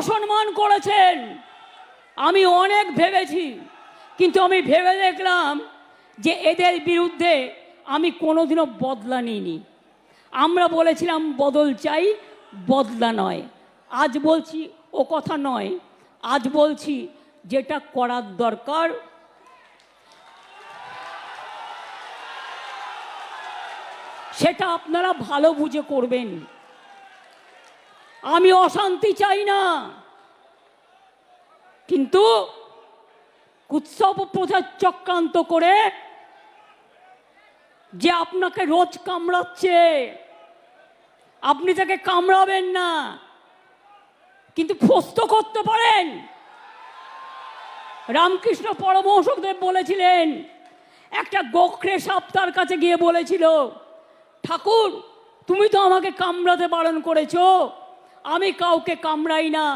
অসম্মান করেছেন। আমি অনেক ভেবেছি, কিন্তু আমি ভেবে দেখলাম যে এদের বিরুদ্ধে আমি কোনোদিনও বদলা নিইনি। আমরা বলেছিলাম, বদল চাই, বদলা নয়। আজ বলছি, ও কথা নয়। আজ বলছি, যেটা করার দরকার। সেটা আপনারা ভালো বুঝে করবেন। আমি অশান্তি চাই না। কিন্তু উৎসব প্রচার চক্রান্ত করে যে আপনাকে রোজ কামড়াচ্ছে, আপনি তাকে কামড়াবেন না, কিন্তু ফস্ত করতে পারেন। রামকৃষ্ণ পরমহংসদেব বলেছিলেন, একটা গোখরে সাপ তার কাছে গিয়ে বলেছিল, ঠাকুর, তুমি তো আমাকে কামড়াতে বারণ করেছ। আমি কাউকে কামড়াই না,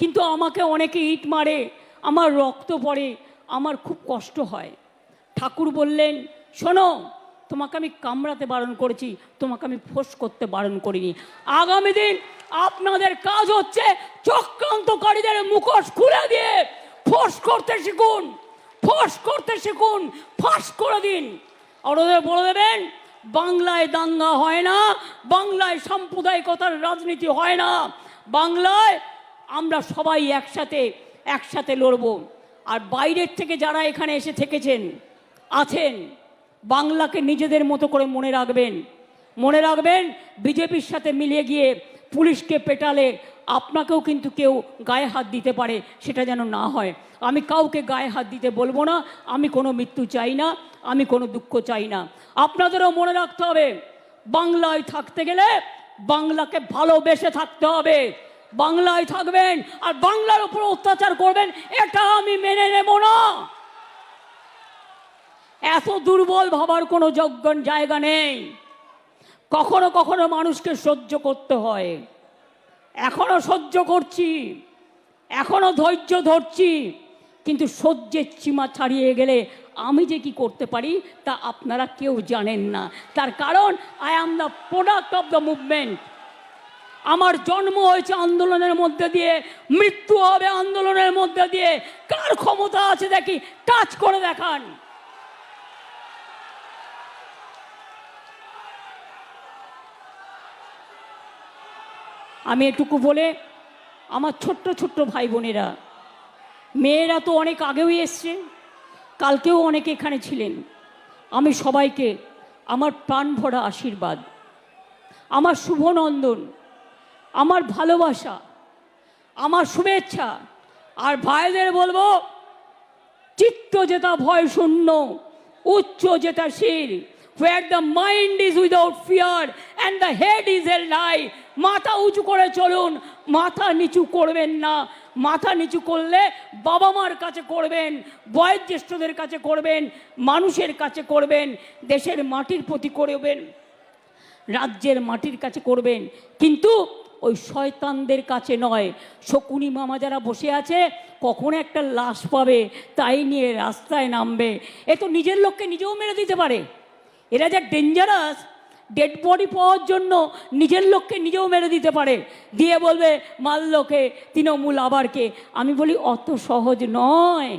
কিন্তু আমাকে অনেকে ইট মারে, আমার রক্ত পড়ে, আমার খুব কষ্ট হয়। ঠাকুর বললেন, শোনো, তোমাকে আমি কামড়াতে বারণ করেছি, তোমাকে আমি ফোঁস করতে বারণ করিনি। আগামী দিন আপনাদের কাজ হচ্ছে চক্রান্তকারীদের মুখোশ খুলে দিয়ে ফোঁস করতে শিখুন, ফোঁস করতে শিখুন, ফাঁস করে দিন। আর ওদের বলে দেবেন বাংলায় দাঙ্গা হয় না, বাংলায় সাম্প্রদায়িকতার রাজনীতি হয় না। বাংলায় আমরা সবাই একসাথে একসাথে লড়ব। আর বাইরের থেকে যারা এখানে এসে থেকেছেন, আছেন, বাংলাকে নিজেদের মতো করে মনে রাখবেন। মনে রাখবেন, বিজেপির সাথে মিলিয়ে গিয়ে পুলিশকে পেটালে আপনাকেও কিন্তু কেউ গায়ে হাত দিতে পারে, সেটা যেন না হয়। আমি কাউকে গায়ে হাত দিতে বলব না, আমি কোনো মৃত্যু চাই না, আমি কোনো দুঃখ চাই না। আপনাদেরও মনে রাখতে হবে, বাংলায় থাকতে গেলে বাংলাকে ভালোবেসে থাকতে হবে। বাংলায় থাকবেন আর বাংলার উপর অত্যাচার করবেন, এটা আমি মেনে নেব না। এত দুর্বল ভাবার কোনো যোগ্য জায়গা নেই। কখনো কখনো মানুষকে সহ্য করতে হয়। এখনও সহ্য করছি, এখনও ধৈর্য ধরছি, কিন্তু সহ্যের সীমা ছাড়িয়ে গেলে আমি যে কি করতে পারি তা আপনারা কেউ জানেন না। তার কারণ I am the product of the movement আমার জন্ম হয়েছে আন্দোলনের মধ্যে দিয়ে, মৃত্যু হবে আন্দোলনের মধ্যে দিয়ে। কার ক্ষমতা আছে দেখি? টাচ করে দেখান। আমি এটুকু বলে আমার ছোট্ট ছোট্ট ভাই বোনেরা, মেয়েরা তো অনেক আগেও এসছে, কালকেও অনেকে এখানে ছিলেন। আমি সবাইকে আমার প্রাণ ভরা আশীর্বাদ, আমার শুভনন্দন, আমার ভালোবাসা, আমার শুভেচ্ছা, আর ভাইদের বলব, চিত্ত যেটা ভয় শূন্য, উচ্চ যেটা শির where the mind is without fear and the head is A high মাথা উঁচু করে চলুন। মাথা নিচু করবেন না। মাথা নিচু করলে বাবা মার কাছে করবেন, বয়োজ্যেষ্ঠদের কাছে করবেন, মানুষের কাছে করবেন, দেশের মাটির প্রতি করবেন, রাজ্যের মাটির কাছে করবেন। কিন্তু ওই শয়তানদের কাছে নয়। শকুনি মামা যারা বসে আছে, কখন একটা লাশ পাবে, তাই নিয়ে রাস্তায় নামবে। এ তো নিজের লোককে নিজেও মেরে দিতে পারে। এরা যা ডেঞ্জারাস ডেড বডি পাওয়ার জন্য নিজের লোককে নিজেও মেরে দিতে পারে। দিয়ে বলবে, মাল লোকে, তৃণমূল আবারকে। আমি বলি, অত সহজ নয়।